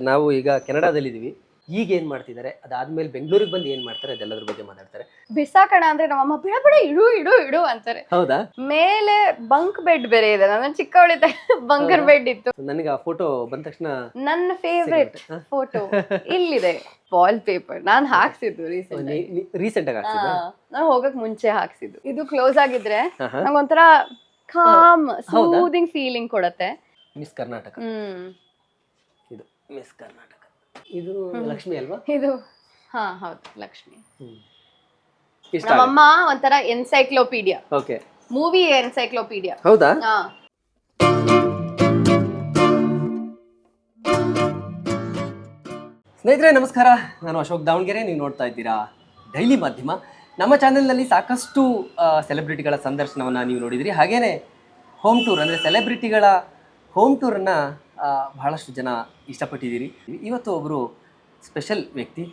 ನಾವು ಈಗ ಕೆನಡಾದಲ್ಲಿ ಕೆನಡಾದಲ್ಲಿದ್ದೀವಿ. ಈಗ ಏನ್ ಮಾಡ್ತಿದ್ದಾರೆ? ಅದಾದ್ಮೇಲೆ ಬೆಂಗಳೂರಿಗೆ ಬಂದು ಏನ್ ಮಾಡ್ತಾರೆ? ಅದೆಲ್ಲದ್ರ ಬಗ್ಗೆ ಮಾತಾಡ್ತಾರೆ. ಬಿಸಾಕಣ ಅಂದ್ರೆ ನಮ್ಮಮ್ಮ ಬಿಡ ಬಿಡ ಇಡು ಇಡು ಇಡು ಅಂತಾರೆ. ಹೌದಾ? ಮೇಲೆ ಬಂಕ್ ಬೆಡ್ ಬೇರೆ ಇದೆ. ನನ್ನ ಚಿಕ್ಕವಳಿದ್ದ ಬಂಕರ್ ಬೆಡ್ ಇತ್ತು. ನನಗೆ ಆ ಫೋಟೋ ಬಂದ ತಕ್ಷಣ ನನ್ನ ಫೇವ್ರೆಟ್ ಫೋಟೋ ಇಲ್ಲಿದೆ. ವಾಲ್ ಪೇಪರ್ ನಾನ್ ಹಾಕ್ಸಿದ್ದು ರೀಸೆಂಟ್ ರೀಸೆಂಟ್ ಆಗಿ. ಹಾಕ್ಸಿದ್ದ ನಾನು ಹೋಗಕ್ ಮುಂಚೆ ಹಾಕ್ಸಿದ್ದು. ಇದು ಕ್ಲೋಸ್ ಆಗಿದ್ರೆ. ನಂಗೊಂಥರ ಕಾಮ್? ಸೂದಿಂಗ್ ಫೀಲಿಂಗ್ ಕೊಡತ್ತೆ. Miss Karnataka hmm. Miss Karnataka ಇದು ಲಕ್ಷ್ಮಿ ಅಲ್ವಾ? ಇದು ಹಾ ಹೌದು ಲಕ್ಷ್ಮಿ. ಇಷ್ಟ ನಮ್ಮಮ್ಮ ಒಂಥರ ಎನ್ಸೈಕ್ಲೋಪೀಡಿಯಾ ಓಕೆ ಮೂವಿ ಎನ್ಸೈಕ್ಲೋಪೀಡಿಯಾ ಹೌದಾ? ಹಾ. ಸ್ನೇಹಿತರೆ ನಮಸ್ಕಾರ. ನಾನು ಅಶೋಕ್ ದಾವಣಗೆರೆ ನೀವು ನೋಡ್ತಾ ಇದ್ದೀರಾ ಡೈಲಿ ಮಾಧ್ಯಮ. ನಮ್ಮ ಚಾನೆಲ್ನಲ್ಲಿ ಸಾಕಷ್ಟು ಸೆಲೆಬ್ರಿಟಿಗಳ ಸಂದರ್ಶನವನ್ನು ನೀವು ನೋಡಿದಿರಿ. ಹಾಗೇನೆ ಹೋಮ್ ಟೂರ್ ಅಂದರೆ ಸೆಲೆಬ್ರಿಟಿಗಳ ಹೋಮ್ ಟೂರನ್ನು ಬಹಳಷ್ಟು ಜನ ಇಷ್ಟಪಟ್ಟಿದ್ದೀರಿ. ಇವತ್ತು ಒಬ್ಬರು ಸ್ಪೆಷಲ್ ವ್ಯಕ್ತಿ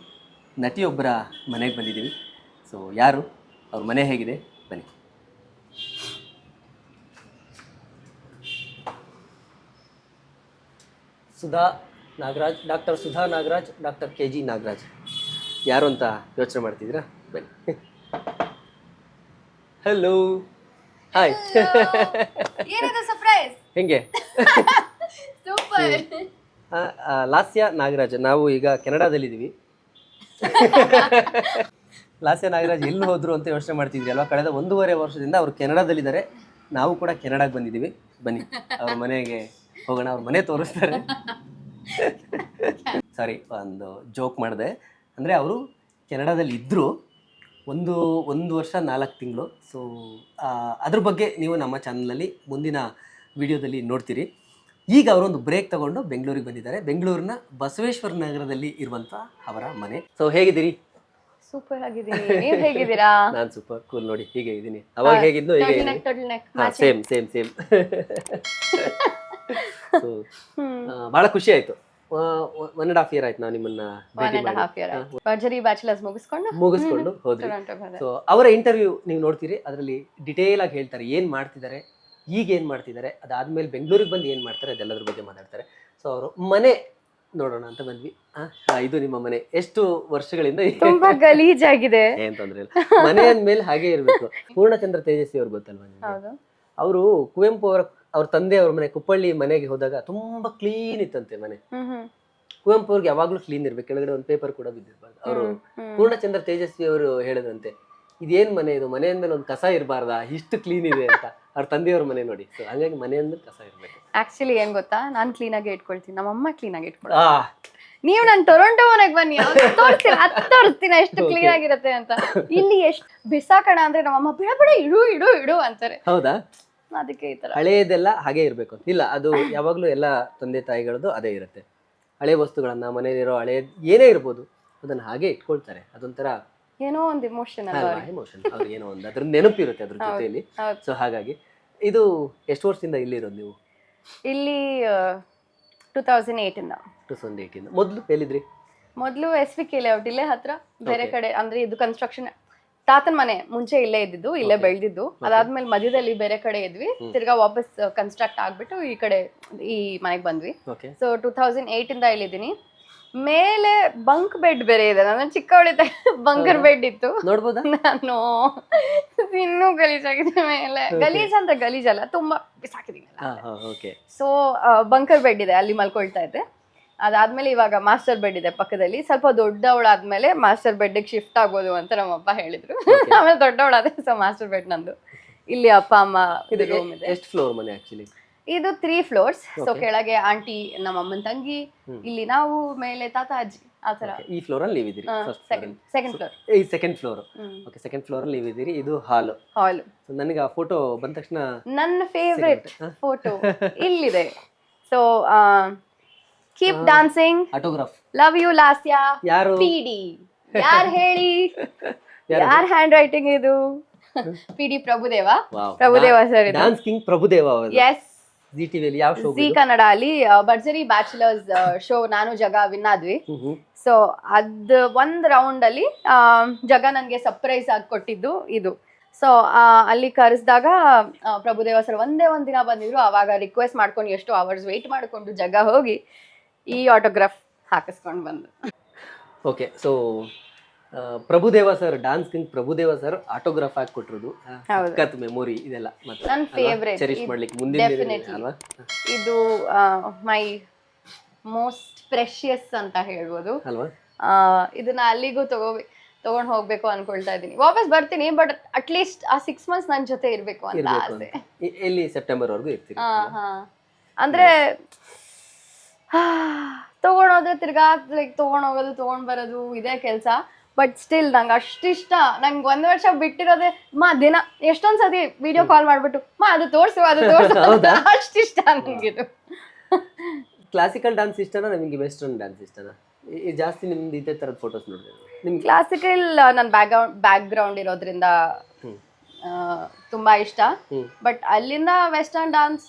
ನಟಿಯೊಬ್ಬರ ಮನೆಗೆ ಬಂದಿದ್ದೀವಿ. ಸೊ ಯಾರು? ಅವ್ರ ಮನೆ ಹೇಗಿದೆ? ಬನ್ನಿ. Sudha Nagaraj doctor Sudha Nagaraj doctor K G Nagaraj. ಯಾರು ಅಂತ ಯೋಚನೆ ಮಾಡ್ತಿದ್ದೀರಾ? ಬನ್ನಿ. ಹಲೋ ಹಾಯ್ ಹೆಂಗೆ? ಸೂಪರ್. ಲಾಸ್ಯ ನಾಗರಾಜ್ ನಾವು ಈಗ ಕೆನಡಾದಲ್ಲಿದ್ದೀವಿ. ಲಾಸ್ಯ ನಾಗರಾಜ್ ಎಲ್ಲಿ ಹೋದ್ರು ಅಂತ ಯೋಚನೆ ಮಾಡ್ತಿದ್ವಿ ಅಲ್ವಾ? ಕಳೆದ ಒಂದೂವರೆ ವರ್ಷದಿಂದ ಅವರು ಕೆನಡಾದಲ್ಲಿದ್ದಾರೆ. ನಾವು ಕೂಡ ಕೆನಡಾಗೆ ಬಂದಿದ್ದೀವಿ. ಬನ್ನಿ ಅವ್ರ ಮನೆಗೆ ಹೋಗೋಣ ಅವ್ರ ಮನೆ ತೋರಿಸ್ತಾರೆ. ಸಾರಿ ಒಂದು ಜೋಕ್ ಮಾಡಿದೆ. ಅಂದರೆ ಅವರು ಕೆನಡಾದಲ್ಲಿ ಇದ್ದರು ಒಂದು ಒಂದು ವರ್ಷ ನಾಲ್ಕು ತಿಂಗಳು. ಸೊ ಅದ್ರ ಬಗ್ಗೆ ನೀವು ನಮ್ಮ ಚಾನಲಲ್ಲಿ ಮುಂದಿನ ವಿಡಿಯೋದಲ್ಲಿ ನೋಡ್ತೀರಿ. ಈಗ ಅವರೊಂದು ಬ್ರೇಕ್ ತಗೊಂಡು ಬೆಂಗಳೂರಿಗೆ ಬಂದಿದ್ದಾರೆ. ಬೆಂಗಳೂರಿನ ಬಸವೇಶ್ವರ ನಗರದಲ್ಲಿ ಇರುವಂತ ಅವರ ಮನೆ. ಸೊ ಹೇಗಿದ್ದೀರಿ? ಸೂಪರ್ ಆಗಿದ್ದೀನಿ. ನೀವ್ ಹೇಗಿದ್ದೀರಾ? ನಾನು ಸೂಪರ್ ಕೂಲ್ ನೋಡಿ. ಹೀಗೆ ಇದ್ದೀನಿ. ಅವಾಗ ಹೇಗಿದ್ದು same same same so hmm. ಖುಷಿ ಆಯ್ತು. ಒನ್ ಅಂಡ್ ಹಾಫ್ ಇಯರ್ ಆಯ್ತು ನಾವು ನಿಮ್ಮನ್ನ ಭೇಟಿ ಮಾಡಿ. ಭರ್ಜರಿ ಬ್ಯಾಚುಲರ್ಸ್ ಮುಗಿಸ್ಕೊಂಡು? ಮುಗಿಸ್ಕೊಂಡು ಹೋದ್ರಿ ಸೊ ಅವರ ಇಂಟರ್ವ್ಯೂ ನೀವು ನೋಡ್ತೀರಿ. ಅದರಲ್ಲಿ ಡಿಟೇಲ್ ಆಗಿ ಹೇಳ್ತಾರೆ ಏನು ಮಾಡ್ತಿದ್ದಾರೆ ಈಗ ಏನು ಮಾಡ್ತಿದ್ದಾರೆ? ಅದಾದಮೇಲೆ ಬೆಂಗಳೂರಿಗೆ ಬಂದು ಏನು ಮಾಡ್ತಾರೆ? ಅದೆಲ್ಲದ್ರ ಬಗ್ಗೆ ಮಾತಾಡ್ತಾರೆ. ಸೊ ಅವರು ಮನೆ ನೋಡೋಣ ಅಂತ ಬಂದ್ವಿ. ಇದು ನಿಮ್ಮ ಮನೆ. ಎಷ್ಟು ವರ್ಷಗಳಿಂದ ತುಂಬಾ ಗಲೀಜಾಗಿದೆ. ಏನ್ ತೊಂದ್ರೆ ಇಲ್ಲ. ಮನೆ ಅಂದ್ಮೇಲೆ ಹಾಗೆ ಇರಬೇಕು. ಪೂರ್ಣಚಂದ್ರ ತೇಜಸ್ವಿ ಅವ್ರು ಗೊತ್ತಲ್ವಾ ನಿಮ್ಗೆ? ಅವರು ಕುವೆಂಪು ಅವರ ಅವ್ರ ತಂದೆ ಅವ್ರ ಮನೆ ಕುಪ್ಪಳ್ಳಿ ಮನೆಗೆ ಹೋದಾಗ ತುಂಬಾ ಕ್ಲೀನ್ ಇತ್ತಂತೆ ಮನೆ. ಕುವೆಂಪು ಅವ್ರಿಗೆ ಯಾವಾಗ್ಲೂ ಕ್ಲೀನ್ ಇರ್ಬೇಕು. ಕೆಳಗಡೆ ಒಂದು ಪೇಪರ್ ಕೂಡ ಬಿದ್ದಿರ್ಬಾರ್ದು ಅವರು. ಪೂರ್ಣಚಂದ್ರ ತೇಜಸ್ವಿ ಅವರು ಹೇಳದಂತೆ ಇದೇನ್ ಮನೆ ಇದು? ಮನೆ ಅಂದ್ಮೇಲೆ ಒಂದು ಕಸ ಇರಬಾರ್ದಾ? ಇಷ್ಟು ಕ್ಲೀನ್ ಇದೆ ಅಂತ. ಅವ್ರ ತಂದೆಯವ್ರ ಮನೆ ನೋಡಿ. ಸೊ ಹಾಗಾಗಿ ಮನೆ ಅಂದ್ರೆ ಕಸ ಇರ್ಬೇಕು. ಆಕ್ಚುಲಿ ಏನ್ ಗೊತ್ತಾ? ನಾನ್ ಕ್ಲೀನ್ ಆಗಿ ಇಟ್ಕೊಳ್ತೀನಿ. ನಮ್ಮಮ್ಮ ಕ್ಲೀನ್ ಆಗಿ ಇಟ್ಕೊಳ ಆ. ನೀವು ನನ್ ಟೊರೊಂಟೊ ಮನೆಗೆ ಬನ್ನಿ. ತೋರಿಸ್ತೀನಿ ಅದ್ ತೋರಿಸ್ತೀನಿ. ಎಷ್ಟು. ಕ್ಲೀನ್ ಆಗಿರುತ್ತೆ ಅಂತ. ಇಲ್ಲಿ ಎಷ್ಟು ಬಿಸಾಕಣ ಅಂದ್ರೆ ನಮ್ಮಮ್ಮ ಬಿಡ ಬಿಡ ಇಡು ಇಡು ಇಡು ಅಂತಾರೆ. ಹೌದಾ? ಅದಕ್ಕೆ ಈ ತರ. ಹಳೆಯದೆಲ್ಲ ಹಾಗೆ ಇರಬೇಕು. ಇಲ್ಲ ಅದು ಯಾವಾಗಲೂ ಎಲ್ಲ ತಂದೆ ತಾಯಿಗಳದ್ದು ಅದೇ ಇರುತ್ತೆ. ಹಳೆ ವಸ್ತುಗಳನ್ನ ಮನೆಯಲ್ಲಿರೋ ಹಳೆ ಏನೇ ಇರ್ಬೋದು ಅದನ್ನ ಹಾಗೆ ಇಟ್ಕೊಳ್ತಾರೆ. ಅದೊಂಥರ ಏನೋ ಒಂದು ಇಮೋಷನ್ ಅಲ್ಲ ಏನೋ ಒಂದು ಅದ್ರ ನೆನಪಿರುತ್ತೆ ಅದ್ರ ಜೊತೆಯಲ್ಲಿ. ಸೊ ಹಾಗಾಗಿ ಇದು ಎಷ್ಟು ವರ್ಷದಿಂದ ಇಲ್ಲಿರೋದು ನೀವು? ಇಲ್ಲಿ ಟೂ ತೌಸಂಡ್ ಏಟ್ ಇಂದ. ಟೂ ತೌಸಂಡ್ ಏಯ್ಟೀನ್ ಮೊದಲು ಎಲ್ಲಿದ್ರಿ? ಮೊದಲು ಎಸ್ ವಿ ಕೆ ಲೇಔಟ್ ಇಲ್ಲೇ ಹತ್ರ ಬೇರೆ ಕಡೆ ಅಂದ್ರೆ ಇದು ಕನ್ಸ್ಟ್ರಕ್ಷನ್ ತಾತನ್ ಮನೆ ಮುಂಚೆ ಇಲ್ಲೇ ಇದ್ದಿದ್ದು ಇಲ್ಲೇ ಬೆಳ್ದಿದ್ದು. ಅದಾದ್ಮೇಲೆ ಮಧ್ಯದಲ್ಲಿ ಬೇರೆ ಕಡೆ ಇದ್ವಿ. ತಿರ್ಗಾ ವಾಪಸ್ ಕನ್ಸ್ಟ್ರಕ್ಟ್ ಆಗ್ಬಿಟ್ಟು ಈ ಕಡೆ ಈ ಮನೆಗೆ ಬಂದ್ವಿ. ಸೊ ಟೂ ತೌಸಂಡ್ ಏಯ್ಟಿಂದ ಇಲ್ಲಿದ್ದೀನಿ. ಮೇಲೆ ಬಂಕ್ ಬೆಡ್ ಬೇರೆ ಇದೆ. ನನ್ನ ಚಿಕ್ಕವಳಿದ್ದ ಬಂಕರ್ ಬೆಡ್ ಇತ್ತು. ನೋಡ್ಬೋದಾ? ನಾನು ಇನ್ನೂ ಗಲೀಜಾಗಿದೆ ಮೇಲೆ. ಗಲೀಜ್ ಅಂತ ಗಲೀಜಲ್ಲ ತುಂಬಾ ಬಿಸಾಕಿದೀನಿ ಸೊ ಬಂಕರ್ ಬೆಡ್ ಇದೆ ಅಲ್ಲಿ ಮಲ್ಕೊಳ್ತಾ ಇದ್ದೆ. ಅದಾದ್ಮೇಲೆ ಇವಾಗ ಮಾಸ್ಟರ್ ಬೆಡ್ ಇದೆ ಪಕ್ಕದಲ್ಲಿ. ಸ್ವಲ್ಪ ದೊಡ್ಡವಳಾದ್ಮೇಲೆ ಮಾಸ್ಟರ್ ಬೆಡ್ಗೆ ಶಿಫ್ಟ್ ಆಗೋದು ಅಂತ ನಮ್ಮಪ್ಪ ಹೇಳಿದ್ರು. Okay. ಆಮೇಲೆ ದೊಡ್ಡವಳಾದ್ರೆ ಸೊ ಮಾಸ್ಟರ್ ಬೆಡ್ ನಂದು. ಇಲ್ಲಿ ಅಪ್ಪ ಅಮ್ಮ ಇದು ರೂಮ್ ಇದೆ. ಎಷ್ಟು ಫ್ಲೋರ್ ಮನೆ ಆಕ್ಚುಲಿ ಇದು ತ್ರೀ ಫ್ಲೋರ್ಸ್ ಸೊ ಕೆಳಗೆ ಆಂಟಿ ನಮ್ಮ ಅಮ್ಮನ ತಂಗಿ ಇಲ್ಲಿ ನಾವು ಮೇಲೆ ತಾತ ಅಜ್ಜಿ ಆತರ ತರ ಈ ಫ್ಲೋರ್ ಅಲ್ಲಿ ಇದ್ದೀರಿ ಸೆಕೆಂಡ್ ಸೆಕೆಂಡ್ ಫ್ಲೋರ್ ಈ second floor okay second floor ಅಲ್ಲಿ ಇದ್ದೀರಿ ಇದು ಹಾಲ್ ಹಾಲ್ ಸೊ ನನಗೆ ಆ ಫೋಟೋ ಬಂದ ತಕ್ಷಣ ನನ್ನ ಫೇವರೇಟ್ ಫೋಟೋ ಇಲ್ಲಿದೆ. So keep dancing autograph love you Lasya ಯಾರು? ಪಿಡಿ ಯಾರು ಹೇಳಿ? ಯಾರು? ಹ್ಯಾಂಡ್ ರೈಟಿಂಗ್ ಇದು? P D Prabhudeva. Prabhudeva sir dance king Prabhudeva S G ಟಿವಿಯಲ್ಲಿ ಯಾವ ಶೋ ಜಿ ಕನ್ನಡ ಅಲ್ಲಿ ಭರ್ಜರಿ ಬ್ಯಾಚುಲರ್ಸ್ ಶೋ ನಾನು ಜಗ ವಿನ್ ಆದ್ವಿ. ಸೊ ಅದ್ ಒಂದ್ ರೌಂಡ್ ಅಲ್ಲಿ ಜಗ ನನ್ಗೆ ಸರ್ಪ್ರೈಸ್ ಆಗಿ ಕೊಟ್ಟಿದ್ದು ಇದು. ಸೊ ಅಲ್ಲಿ ಕರೆಸಿದಾಗ ಪ್ರಭುದೇವ ಸರ್ ಒಂದೇ ಒಂದ್ ದಿನ ಬಂದಿದ್ರು. ಅವಾಗ ರಿಕ್ವೆಸ್ಟ್ ಮಾಡ್ಕೊಂಡು ಎಷ್ಟು ಅವರ್ಸ್ ವೆಯ್ಟ್ ಮಾಡ್ಕೊಂಡು ಜಗ ಹೋಗಿ ಈ ಆಟೋಗ್ರಾಫ್ ಹಾಕಿಸ್ಕೊಂಡು ಬಂದು. Okay so Prabhudeva sir dance king Prabhudeva sir autograph ಹಾಕಿ ಕೊಟ್ಟಿರೋದು. ಸಖತ್ ಮೆಮೊರಿ ಇದೆಲ್ಲ ಮತ್ತೆ ನನ್ನ ಫೇವ್ರೇಟ್ ಚೆರಿಶ್ ಮಾಡ್ಲಿಕ್ಕೆ ಮುಂದಿನ ದಿನ ಅಲ್ವಾ? ಇದು ಮೈ ಮೋಸ್ಟ್ ಪ್ರೆಷಿಯಸ್ ಅಂತ ಹೇಳ್ಬೋದು. ಅಲ್ವಾ? ಇದನ್ನ ಅಲ್ಲಿಗೂ ತಗೋ ತಗೊಂಡ್ ಹೋಗ್ಬೇಕು ಅನ್ಕೊಳ್ತಾ ಇದ್ದೀನಿ. ವಾಪಸ್ ಬರ್ತೀನಿ ಬಟ್ ಅಟ್ ಲೀಸ್ಟ್ ಆ ಸಿಕ್ಸ್ ಮಂತ್ಸ್ ನನ್ನ ಜೊತೆ ಇರ್ಬೇಕು ಅಂತ ಆಸೆ. ಎಲ್ಲಿ ಸೆಪ್ಟೆಂಬರ್ ವರೆಗೂ ಇರ್ತೀನಿ ಹಾ. ಹಾ ಅಂದ್ರೆ ತಗೊಂಡೋದ್ರೆ ತಿರ್ಗಾ ಲೈಕ್ ತಗೊಂಡ್ ಹೋಗೋದು ತಗೊಂಡ್ ಬರೋದು ಇದೇ ಕೆಲಸ. ಬಟ್ ಸ್ಟಿಲ್ ನಂಗೆ ಅಷ್ಟಿಷ್ಟ ನಂಗೆ ಒಂದು ವರ್ಷ ಬಿಟ್ಟಿರೋದೇ ಮಾ ದಿನ. ಎಷ್ಟೊಂದ್ ಸತಿ ವಿಡಿಯೋ ಕಾಲ್ ಮಾಡ್ಬಿಟ್ಟು ಮಾ ಅದು ತೋರ್ಸು ಅದು ತೋರ್ಸು? ಅಷ್ಟಿಷ್ಟ ನನಗಿದು ಕ್ಲಾಸಿಕಲ್ ಡಾನ್ಸ್ ಇಷ್ಟನಾ? ನಿಮಗೆ ವೆಸ್ಟರ್ನ್ ಡಾನ್ಸ್ ಇಷ್ಟನಾ? ಜಾಸ್ತಿ ನಿಮ್ದು ಇದೇ ಥರದ ಫೋಟೋಸ್ ನೋಡಿದ್ರೆ ನಿಮ್ಗೆ ಕ್ಲಾಸಿಕಲ್ ನನ್ನ ಬ್ಯಾಕ್ಗ್ರೌಂಡ್ ಬ್ಯಾಕ್ ಗ್ರೌಂಡ್ ಇರೋದ್ರಿಂದ ತುಂಬಾ ಇಷ್ಟ. ಬಟ್ ಅಲ್ಲಿಂದ ವೆಸ್ಟರ್ನ್ ಡಾನ್ಸ್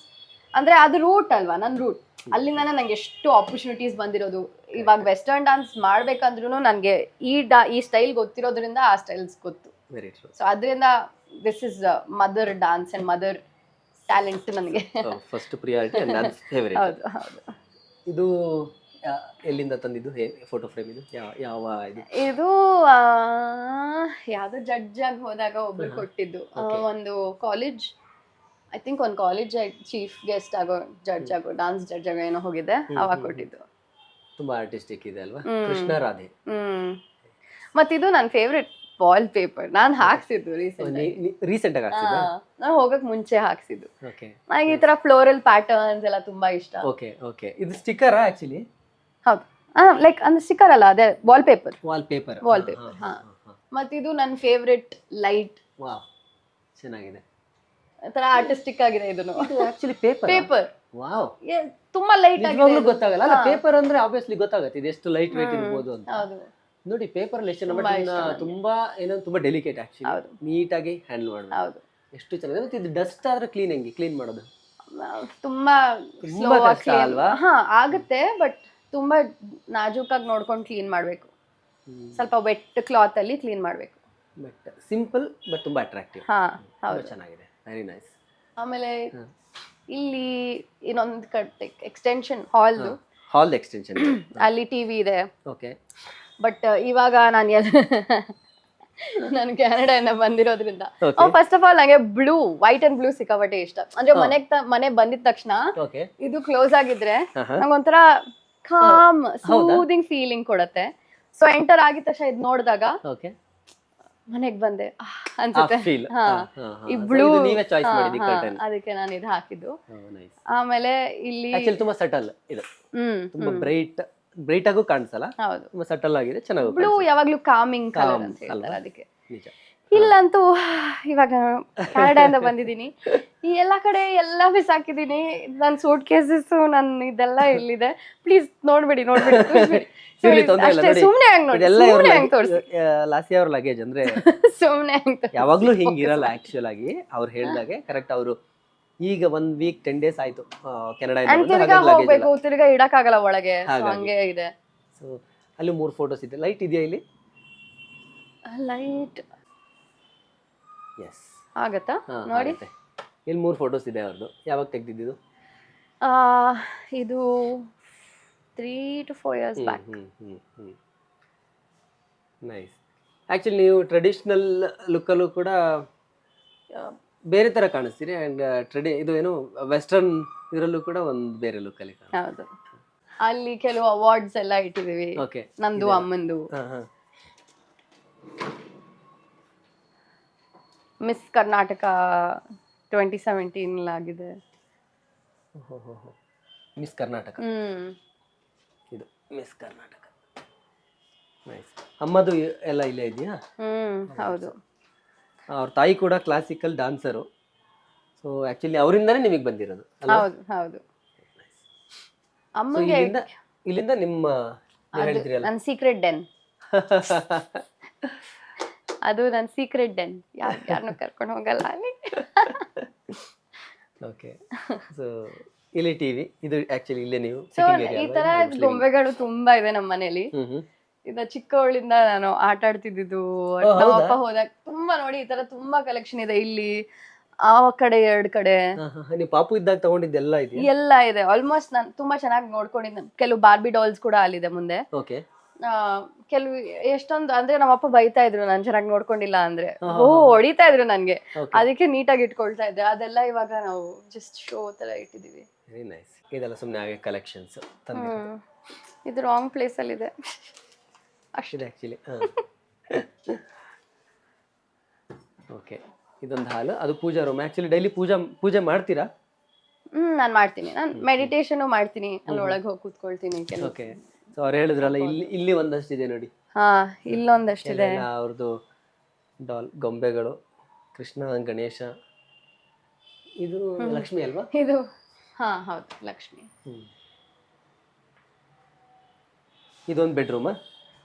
ಅಂದ್ರೆ ಅದು ರೂಟ್ ಅಲ್ವಾ? ನನ್ನ ರೂಟ್ ಅಲ್ಲಿಂದಾನೆ ನಂಗೆ ಎಷ್ಟು ಆಪರ್ಚುನಿಟೀಸ್ ಬಂದಿರೋದು. ಇವಾಗ ವೆಸ್ಟರ್ನ್ ಡಾನ್ಸ್ ಮಾಡ್ಬೇಕಂದ್ರೂ ನನಗೆ ಈ ಡಾ ಈ ಸ್ಟೈಲ್ ಗೊತ್ತಿರೋದ್ರಿಂದ ಆ ಸ್ಟೈಲ್ಸ್ ಗೊತ್ತು. ವೆರಿ ಟ್ರೂ ಸೊ ಅದರಿಂದ this is mother dance and mother talent ನನಗೆ. First priority and dance favourite ಹೌದು ಹೌದು. ಇದು ಯಾ- ಎಲ್ಲಿಂದ ತಂದಿದ್ದು? ಫೋಟೋ ಫ್ರೇಮ್ ಇದು? ಯಾವ ಯಾವ ಇದು? ಇದು ಆ, ಯಾವ್ದೋ ಜಡ್ಜ್ ಆಗಿ ಹೋದಾಗ ಒಬ್ರು ಕೊಟ್ಟಿದ್ದು. ಆ, Okay. ಒಂದು ಕಾಲೇಜ್ ಐ ಥಿಂಕ್ ಒಂದು ಕಾಲೇಜ್ ಚೀಫ್ ಗೆಸ್ಟ್ ಆಗೋ ಜಡ್ಜ್ ಆಗೋ ಡಾನ್ಸ್ ಜಡ್ಜ್ ಆಗೋ ಏನೋ ಹೋಗಿದ್ದೆ ಹ್ಮ್, ಅವಾಗ ಕೊಟ್ಟಿದ್ದು. ತುಂಬಾ ಆರ್ಟಿಸ್ಟಿಕ್ ಇದೆ ಅಲ್ವಾ. ಕೃಷ್ಣ ರಾಧೆ. ಮತ್ತಿದು ನನ್ನ ಫೇವ್ರೆಟ್ ವಾಲ್ ಪೇಪರ್ ನಾನು ಹಾಕ್ಸಿದ್ದು ರೀಸೆಂಟ್ ಆಗಿ ನಾನು ಹೋಗಕ್ ಮುಂಚೆ ಹಾಕ್ಸಿದ್ದು. ಓಕೆ ನನಗೆ ಈ ತರ ಫ್ಲೋರಲ್ ಪ್ಯಾಟರ್ನ್ಸ್ ಎಲ್ಲ ತುಂಬಾ ಇಷ್ಟ. ಓಕೆ ಓಕೆ ಇದು ಸ್ಟಿಕ್ಕರ್ ಆಕ್ಚುಲಿ ಹೌದು. ಲೈಕ್ ಅಂದ್ರೆ ಸ್ಟಿಕ್ಕರ್ ಅಲ್ಲ ಅದೇ wallpaper wallpaper wallpaper ಹಾ. ಮತ್ತಿದು ನನ್ನ ಫೇವ್ರೆಟ್ ಲೈಟ್ ವಾ ಚೆನ್ನಾಗಿದೆ. ತರ ಆರ್ಟಿಸ್ಟಿಕ್ ಆಗಿದೆ ಇದನ್ನು. ಇದು ಆಕ್ಚುಲಿ ಪೇಪರ್ ಪೇಪರ್ ವಾವ್. ತುಂಬಾ ಲೈಟ್ ಆಗಿ ಗೊತ್ತಾಗಲ್ಲ. ಅಲ್ಲ ಪೇಪರ್ ಅಂದ್ರೆ ಆಬ್ವಿಯಸ್ಲಿ ಗೊತ್ತಾಗುತ್ತೆ. ಇದು ಎಷ್ಟು ಲೈಟ್ ವೇಟ್. ಇರ್ಬೋದು ಅಂತ. ನೋಡಿ ಪೇಪರ್ ಎಷ್ಟು ತುಂಬಾ ಏನೋ ತುಂಬಾ ಡೆಲಿಕೇಟ್ ಆಕ್ಚುಲಿ. ನೀಟಾಗಿ ಹ್ಯಾಂಡಲ್ ಮಾಡೋದು ಹೌದು. ಎಷ್ಟು ಚೆನ್ನಾಗಿದೆ. ಮತ್ತೆ ಇದು ಡಸ್ಟ್ ಆದ್ರೆ ಕ್ಲೀನ್ ಹೆಂಗೆ? ಕ್ಲೀನ್ ಮಾಡೋದು? ತುಂಬಾ ಕಷ್ಟ ಅಲ್ವಾ? ಹಾ ಆಗುತ್ತೆ ಬಟ್ ತುಂಬಾ ನಾಜೂಕಾಗಿ ನೋಡ್ಕೊಂಡು ಕ್ಲೀನ್ ಮಾಡಬೇಕು. ಸ್ವಲ್ಪ ವೆಟ್ ಕ್ಲಾತ್ ಅಲ್ಲಿ ಕ್ಲೀನ್ ಮಾಡಬೇಕು. ಬಟ್ ಸಿಂಪಲ್ ಬಟ್ ತುಂಬಾ ಅಟ್ರಾಕ್ಟಿವ್ ಹಾ ಹೌದು. ಚೆನ್ನಾಗಿದೆ. ವೆರಿ ನೈಸ್ ಆಮೇಲೆ. ಇಲ್ಲಿ ಇನ್ನೊಂದು ಕಡೆ ಎಕ್ಸ್ಟೆನ್ಷನ್ ಹಾಲ್ದು ಹಾಲ್ ಎಕ್ಸ್ಟೆನ್ಷನ್ ಅಲ್ಲಿ ಟಿವಿ ಇದೆ. ಓಕೆ ಬಟ್ ಇವಾಗ ನಾನು ನಾನು ಕೆನಡಾಯಿಂದ ಬಂದಿರೋದ್ರಿಂದ. ಓಕೆ ಫಸ್ಟ್ ಆಫ್ ಆಲ್ ನಂಗೆ ಬ್ಲೂ ವೈಟ್ ಅಂಡ್ ಬ್ಲೂ ಸಿಕ್ಕಾಪಟ್ಟೆ ಇಷ್ಟ. ಅಂದ್ರೆ ಮನೆಗೆ ಮನೆ ಬಂದಿದ ತಕ್ಷಣ ಇದು ಕ್ಲೋಸ್ ಆಗಿದ್ರೆ ನಂಗೆ ನಂಗೊಂಥರ ಕಾಮ್ ಸ್ಮೂದಿಂಗ್ ಸೂದಿಂಗ್ ಫೀಲಿಂಗ್ ಕೊಡತ್ತೆ. ಸೊ ಎಂಟರ್ ಆಗಿದ ತಕ್ಷಣ ಇದು ನೋಡಿದಾಗ ಓಕೆ ಮನೆಗ್ ಬಂದೆ. ಆಹ್ ಅನ್ಸುತ್ತೆ. ಇಬ್ಳು ಹಾ. ಈ ಬ್ಲೂ ನೀವೇ ಚಾಯ್ಸ್ ಮಾಡಿದಿ ಕರ್ಟನ್ ಅದಕ್ಕೆ ನಾನು ಇದು ಹಾಕಿದ್ದು. ನೈಸ್ ಆಮೇಲೆ ಇಲ್ಲಿ ಆಕ್ಚುಲಿ ತುಂಬಾ ಸಟಲ್ ಇದು. ಹ್ಮ್ ತುಂಬಾ. ಬ್ರೈಟ್ ಬ್ರೈಟ್ ಆಗು ಕಾಣಿಸಲ್ಲ. ಹೌದು. ತುಂಬಾ ಸಟಲ್ ಆಗಿದೆ ಚೆನ್ನಾಗಿ ಬ್ಲೂ ಯಾವಾಗ್ಲೂ ಕಾಮಿಂಗ್ ಕಲರ್ Calm ಅಂತ ಹೇಳ್ತಾರೆ ಅಲ್ವಾ? ಅದಕ್ಕೆ. ನಿಜ. ಇಲ್ಲಂತೂ ಇವಾಗ ಕೆನಡಾಯಿಂದ ಬಂದಿದ್ದೀನಿ. ಈ ಎಲ್ಲಾ ಕಡೆ ಎಲ್ಲ ಬಿಸಾಕಿದ್ದೀನಿ ನನ್ನ ಸೂಟ್ ಕೇಸಸ್ ನನ್ನ ಇದೆಲ್ಲ ಇಲ್ಲಿದೆ. ಪ್ಲೀಸ್ ನೋಡ್ಬೇಡಿ ನೋಡ್ಬೇಡಿ ಸುಮ್ನೆ ಹಂಗ್ ನೋಡಿ ಸುಮ್ನೆ ಹಂಗ್ ತೋರಿಸಿ. ಲಾಸಿ ಅವ್ರ ಲಗೇಜ್ ಅಂದ್ರೆ ಸುಮ್ನೆ ಹಂಗ್. ಯಾವಾಗ್ಲೂ ಹಿಂಗಿರಲ್ಲ ಆಕ್ಚುಲ್ ಆಗಿ. ಅವ್ರು ಹೇಳ್ದಾಗೆ ಕರೆಕ್ಟ್ ಅವರು. ಈಗ ಒಂದ್ ವೀಕ್ ಟೆನ್ ಡೇಸ್ ಆಯ್ತು ಕೆನಡಾ ತಿರ್ಗಾ ಹೋಗ್ಬೇಕು ತಿರ್ಗಾ ಇಡಕ್ಕಾಗಲ್ಲ ಒಳಗೆ. So ಹಾಗಾಗಿ. ಹಂಗೆ ಇದೆ. ಸೊ ಅಲ್ಲಿ ಮೂರ್ ಫೋಟೋಸ್ ಇದೆ ಲೈಟ್ ಇದೆಯಾ ಇಲ್ಲಿ? ಲೈಟ್ ಎಸ್ ಆಗತ್ತಾ? ನೋಡಿ. ಇಲ್ಲಿ ಮೂರು ಫೋಟೋಸ್ ಇದೆ ಅವ್ರದ್ದು ಯಾವಾಗ ತೆಗ್ದಿದ್ದು ಇದು three two four years back nice actually ನೀವು ಟ್ರೆಡಿಷ್ನಲ್ ಲುಕ್ಕಲ್ಲೂ ಕೂಡ ಬೇರೆ ಥರ ಕಾಣಿಸ್ತೀರಿ ಆ್ಯಂಡ್ ಟ್ರೆಡಿ ಇದು ಏನು ವೆಸ್ಟರ್ನ್ ಇದರಲ್ಲೂ ಕೂಡ ಒಂದು ಬೇರೆ ಲುಕ್ಕಲ್ಲಿ ಹೌದು. ಅಲ್ಲಿ ಕೆಲವು ಅವಾರ್ಡ್ಸ್ ಎಲ್ಲ ಇಟ್ಟಿದೀವಿ ಓಕೆ ನಂದು ಅಮ್ಮಂದು. ಮಿಸ್ ಕರ್ನಾಟಕ ಟ್ವೆಂಟಿ ಸೆವೆಂಟೀನ್ ಆಗಿದೆ ಮಿಸ್ ಕರ್ನಾಟಕ ಹ್ಮ್. ಇದು ಮಿಸ್ ಕರ್ನಾಟಕ ನೈಸ್ ಅಮ್ಮದು ಎಲ್ಲ ಇಲ್ಲೇ ಇದೆಯಾ? ಹ್ಮ್ ಹೌದು. ಅವ್ರ ತಾಯಿ ಕೂಡ ಕ್ಲಾಸಿಕಲ್ ಡಾನ್ಸರು ಸೊ ಆ್ಯಕ್ಚುಲಿ ಅವರಿಂದನೇ ನಿಮಗೆ ಬಂದಿರೋದು ಅಲ್ವಾ? ಹೌದು ಹೌದು. So, ಅಮ್ಮಗೆ ಇಲ್ಲಿಂದ ಇಲ್ಲಿಂದ ನಿಮ್ಮ ನೀವು ಹೇಳಿದ್ರಿ ಅಲ್ಲ? ನನ್ನ ಸೀಕ್ರೆಟ್ ಡೆನ್ ಅದು ನನ್ನ ಸೀಕ್ರೆಟ್ ಡೆನ್ ಯಾರು ಯಾರನ್ನೂ ಕರ್ಕೊಂಡು ಹೋಗಲ್ಲ ಅಲ್ಲಿ. ಓಕೆ ಸೊ ಇಲ್ಲಿ ಟಿವಿ ಇದು ಆಕ್ಚುಲಿ ಇಲ್ಲೇ ನೀವು ಸೊ ಈ ತರ ಗೊಂಬೆಗಳು ತುಂಬಾ ಇದೆ ನಮ್ಮ ಮನೇಲಿ. ಇದ ಚಿಕ್ಕವಳಿಂದ ನಾನು ಆಟ ಆಡ್ತಿದ್ದು? ನಮ್ಮಪ್ಪ ಹೋದಾಗ ತುಂಬಾ ನೋಡಿ ಈ ತರ ತುಂಬಾ ಕಲೆಕ್ಷನ್ ಇದೆ. ಇಲ್ಲಿ ಆ ಕಡೆ ಎರಡ್ ಕಡೆ. ನೀವು ಪಾಪು ಇದ್ದಾಗ ತಗೊಂಡಿದ್ದೆಲ್ಲ ಇದೆ ಎಲ್ಲ ಇದೆ. ಆಲ್ಮೋಸ್ಟ್ ನಾನು ತುಂಬಾ ಚೆನ್ನಾಗಿ ನೋಡ್ಕೊಂಡಿದ್ದೆ ಕೆಲವು ಬಾರ್ಬಿ ಡಾಲ್ಸ್ ಕೂಡ ಅಲ್ಲಿದೆ ಮುಂದೆ. ಕೆಲವು ಎಷ್ಟೊಂದು ಅಂದ್ರೆ ನಮ್ಮಪ್ಪ ಬೈತಾ ಇದ್ರು ನಾನು ಚೆನ್ನಾಗಿ ನೋಡ್ಕೊಂಡಿಲ್ಲ ಅಂದ್ರೆ. ಓ ಹೊಡಿತಾ ಇದ್ರು ನನ್ಗೆ. ಅದಕ್ಕೆ ನೀಟಾಗಿ ಇಟ್ಕೊಳ್ತಾ ಇದ್ದೆ ಅದೆಲ್ಲ ಇವಾಗ ನಾವು ಜಸ್ಟ್ ಶೋ ತರ ಇಟ್ಟಿದೀವಿ. ವೆರಿ ನೈಸ್ ಇದೆಲ್ಲ ಸುಮ್ಮನೆ ಹಾಗೆ ಕಲೆಕ್ಷನ್ಸ್. ಇದು ರಾಂಗ್ ಪ್ಲೇಸ್ ಅಲ್ಲಿ ಇದೆ. ಅಷ್ಟಿದೆ ಆ್ಯಕ್ಚುಲಿ ಓಕೆ ಇದೊಂದು ಹಾಲು. ಅದು puja room actually daily puja ಪೂಜೆ ಮಾಡ್ತೀರಾ? ಹ್ಮ್ ನಾನ್ ಮಾಡ್ತೀನಿ. ನಾನು ಮೆಡಿಟೇಷನ್ ಮಾಡ್ತೀನಿ. ಅಲ್ಲಿ ಒಳಗೆ ಹೋಗಿ ಕೂತ್ಕೊಳ್ತೀನಿ ಕೆಲವು ಓಕೆ ಸೊ ಅವ್ರು ಹೇಳಿದ್ರಲ್ಲ ಇಲ್ಲಿ ಇಲ್ಲಿ ಒಂದಷ್ಟಿದೆ ನೋಡಿ. ಹಾ ಇಲ್ಲೊಂದಷ್ಟಿದೆ ಅವ್ರದ್ದು ಡಾಲ್ ಗೊಂಬೆಗಳು ಕೃಷ್ಣ ಗಣೇಶ. ಇದು ಲಕ್ಷ್ಮಿ ಅಲ್ವಾ? ಇದು ಹಾ ಹೌದು ಲಕ್ಷ್ಮಿ. ಇದೊಂದು ಬೆಡ್ರೂಮ್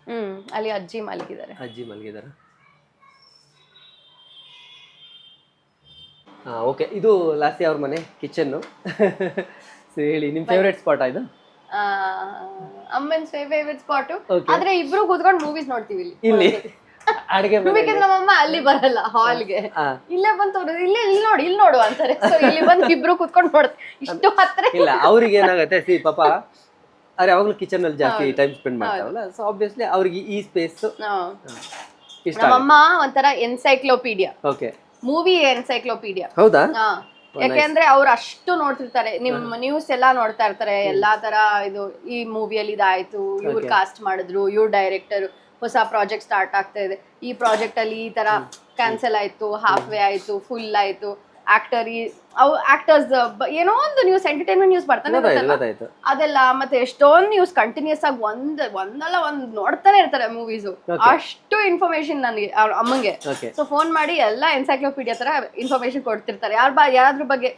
ಹ್ಮ್ ಅಲ್ಲಿ ಅಜ್ಜಿ ಮಲಗಿದ್ದಾರೆ. ಅಜ್ಜಿ ಮಲಗಿದ್ದಾರೆ ಹಾ ಓಕೆ ಇದು ಲಾಸಿ ಅವ್ರ ಮನೆ ಕಿಚನ್ನು ಸೊ ಹೇಳಿ ನಿಮ್ಮ ಫೇವ್ರೆಟ್ ಸ್ಪಾಟ್ ಇದು? ಅಮ್ಮನ್ ಫೇವರೇಟ್ ಸ್ಪಾಟ್. ಆದ್ರೆ ಇಬ್ರು ಕೂತ್ಕೊಂಡು ಮೂವೀಸ್ ನೋಡ್ತೀವಿ ಇಲ್ಲಿ. ಇಲ್ಲಿ. ಅಡಿಗೆ Because ನಮ್ಮಮ್ಮ ಅಲ್ಲಿ ಬರಲ್ಲ ಹಾಲ್ಗೆ ಇಲ್ಲೇ ಬಂದು ತೋರಿದ್ರು ಇಲ್ಲೇ ಇಲ್ಲಿ ನೋಡಿ ಇಲ್ಲಿ ನೋಡು ಅಂತಾರೆ. ಸೊ ಇಲ್ಲಿ ಬಂದು ಇಬ್ರು ಕೂತ್ಕೊಂಡು ನೋಡ್ತೀವಿ ಇಷ್ಟು ಹತ್ರ ಇಲ್ಲ ಅವ್ರಿಗೆ ಏನಾಗುತ್ತೆ ಸಿ ಪಾಪ ಅವ್ರು ಯಾವಾಗಲೂ ಕಿಚನ್ ಅಲ್ಲಿ ಜಾಸ್ತಿ ಟೈಮ್ ಸ್ಪೆಂಡ್ ಮಾಡ್ತಾರಲ್ಲ ಸೊ ಆಬ್ವಿಯಸ್ಲಿ ಅವ್ರಿಗೆ ಈ ಸ್ಪೇಸ್ ನಮ್ಮಮ್ಮ ಒಂಥರ ಎನ್ಸೈಕ್ಲೋಪೀಡಿಯಾ ಓಕೆ ಮೂವಿ ಎನ್ಸೈಕ್ಲೋಪೀಡಿಯಾ ಹೌದಾ? ಹಾ. ಯಾಕೆಂದ್ರೆ ಅವ್ರು ಅಷ್ಟು ನೋಡ್ತಿರ್ತಾರೆ. ನಿಮ್ ನ್ಯೂಸ್ ಎಲ್ಲಾ ನೋಡ್ತಾ ಇರ್ತಾರೆ. ಎಲ್ಲಾ ತರ ಇದು ಈ ಮೂವಿಯಲ್ಲಿ ಇದಾಯ್ತು ಇವ್ರು ಕಾಸ್ಟ್ ಮಾಡಿದ್ರು. ಇವ್ರು ಡೈರೆಕ್ಟರ್ ಹೊಸ ಪ್ರಾಜೆಕ್ಟ್ ಸ್ಟಾರ್ಟ್ ಆಗ್ತಾ ಇದೆ. ಈ ಪ್ರಾಜೆಕ್ಟ್ ಅಲ್ಲಿ ಈ ತರ ಕ್ಯಾನ್ಸಲ್ ಆಯ್ತು. ಹಾಫ್ ವೇ ಆಯ್ತು. ಫುಲ್ ಆಯ್ತು. ಆಕ್ಟರ್ ಈ ಅವು ಆಕ್ಟರ್ಸ್ ಏನೋ ಒಂದು ನ್ಯೂಸ್ ಎಂಟರ್ಟೈನ್ಮೆಂಟ್ ನ್ಯೂಸ್ ಬರ್ತಾನೆ ಇರುತ್ತಲ್ಲ. ಅದೆಲ್ಲ ಮತ್ತೆ ಎಷ್ಟೊಂದು ನ್ಯೂಸ್ ಕಂಟಿನ್ಯೂಸ್ ಆಗಿ ಒಂದ್ ಒಂದಲ್ಲ ಒಂದ್ ನೋಡ್ತಾನೆ ಇರ್ತಾರೆ ಮೂವೀಸ್ ಅಷ್ಟು ಇನ್ಫಾರ್ಮೇಶನ್ ನನಗೆ ಅವ್ರ ಅಮ್ಮಂಗೆ. ಸೊ ಫೋನ್ ಮಾಡಿ ಎಲ್ಲ ಎನ್ಸೈಕ್ಲೋಪೀಡಿಯಾ ತರ ಇನ್ಫಾರ್ಮೇಶನ್ ಕೊಡ್ತಿರ್ತಾರೆ. ಯಾರ ಬಾ ಯಾರಾದ್ರ ಬಗ್ಗೆ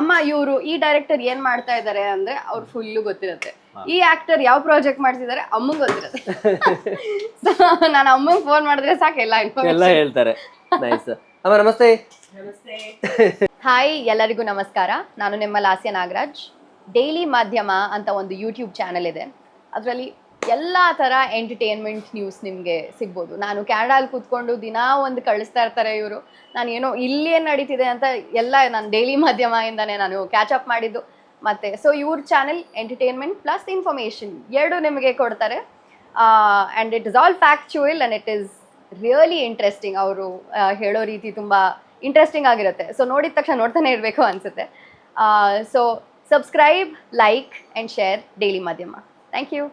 ಅಮ್ಮ ಇವರು ಈ ಡೈರೆಕ್ಟರ್ ಏನ್ ಮಾಡ್ತಾ ಇದ್ದಾರೆ ಅಂದ್ರೆ ಅವ್ರು ಫುಲ್ ಗೊತ್ತಿರುತ್ತೆ. ಈ ಆಕ್ಟರ್ ಯಾವ ಪ್ರಾಜೆಕ್ಟ್ ಮಾಡ್ತಿದ್ದಾರೆ ಅಮ್ಮಂಗ್ ಗೊತ್ತಿರುತ್ತೆ. ನಾನು ಅಮ್ಮಂಗ್ ಫೋನ್ ಮಾಡಿದ್ರೆ ಸಾಕು ಎಲ್ಲ ಹೇಳ್ತಾರೆ. ನೈಸ್ ಅಮ್ಮ ನಮಸ್ತೆ. ಹಾಯ್ ಎಲ್ಲರಿಗೂ ನಮಸ್ಕಾರ. ನಾನು ನಿಮ್ಮ ಲಾಸ್ಯ ನಾಗರಾಜ್. ಡೈಲಿ ಮಾಧ್ಯಮ ಅಂತ ಒಂದು ಯೂಟ್ಯೂಬ್ ಚಾನಲ್ ಇದೆ. ಅದರಲ್ಲಿ ಎಲ್ಲ ಥರ ಎಂಟರ್ಟೈನ್ಮೆಂಟ್ ನ್ಯೂಸ್ ನಿಮಗೆ ಸಿಗ್ಬೋದು. ನಾನು ಕ್ಯಾನಡಾಲ್ ಕೂತ್ಕೊಂಡು ದಿನಾ ಒಂದು ಕಳಿಸ್ತಾ ಇರ್ತಾರೆ ಇವರು. ನಾನು ಏನೋ ಇಲ್ಲಿ ಏನು ನಡೀತಿದೆ ಅಂತ ಎಲ್ಲ ನಾನು ಡೈಲಿ ಮಾಧ್ಯಮದಿಂದನೇ ನಾನು ಕ್ಯಾಚ್ ಅಪ್ ಮಾಡಿದ್ದು. ಮತ್ತು ಸೊ ಇವ್ರ ಚಾನೆಲ್ ಎಂಟರ್ಟೈನ್ಮೆಂಟ್ ಪ್ಲಸ್ ಇನ್ಫಾರ್ಮೇಷನ್ ಎರಡು ನಿಮಗೆ ಕೊಡ್ತಾರೆ. And it is all factual and it is really interesting ಅವರು ಹೇಳೋ ರೀತಿ ತುಂಬ ಇಂಟ್ರೆಸ್ಟಿಂಗ್ ಆಗಿರುತ್ತೆ. ಸೊ ನೋಡಿದ ತಕ್ಷಣ ನೋಡ್ತಾನೆ ಇರಬೇಕು ಅನಿಸುತ್ತೆ. So subscribe like and share daily Madhyama thank you